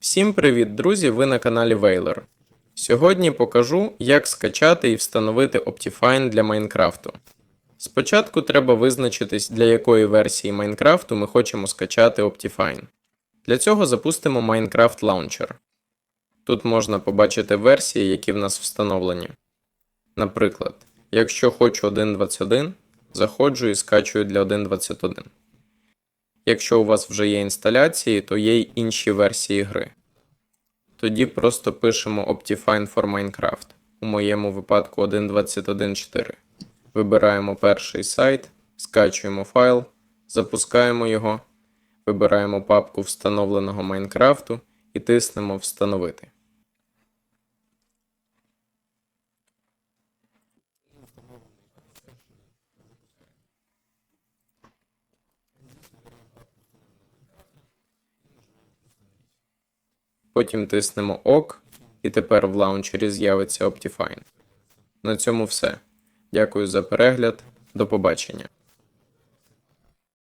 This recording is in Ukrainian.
Всім привіт, друзі! Ви на каналі Вейлор. Сьогодні покажу, як скачати і встановити Optifine для Майнкрафту. Спочатку треба визначитись, для якої версії Майнкрафту ми хочемо скачати Optifine. Для цього запустимо Minecraft Launcher. Тут можна побачити версії, які в нас встановлені. Наприклад, якщо хочу 1.21, заходжу і скачую для 1.21. Якщо у вас вже є інсталяції, то є й інші версії гри. Тоді просто пишемо Optifine for Minecraft. У моєму випадку 1.21.4. Вибираємо перший сайт, скачуємо файл, запускаємо його, вибираємо папку встановленого Майнкрафту і тиснемо Встановити. Потім тиснемо ОК, і тепер в лаунчері з'явиться Optifine. На цьому все. Дякую за перегляд. До побачення.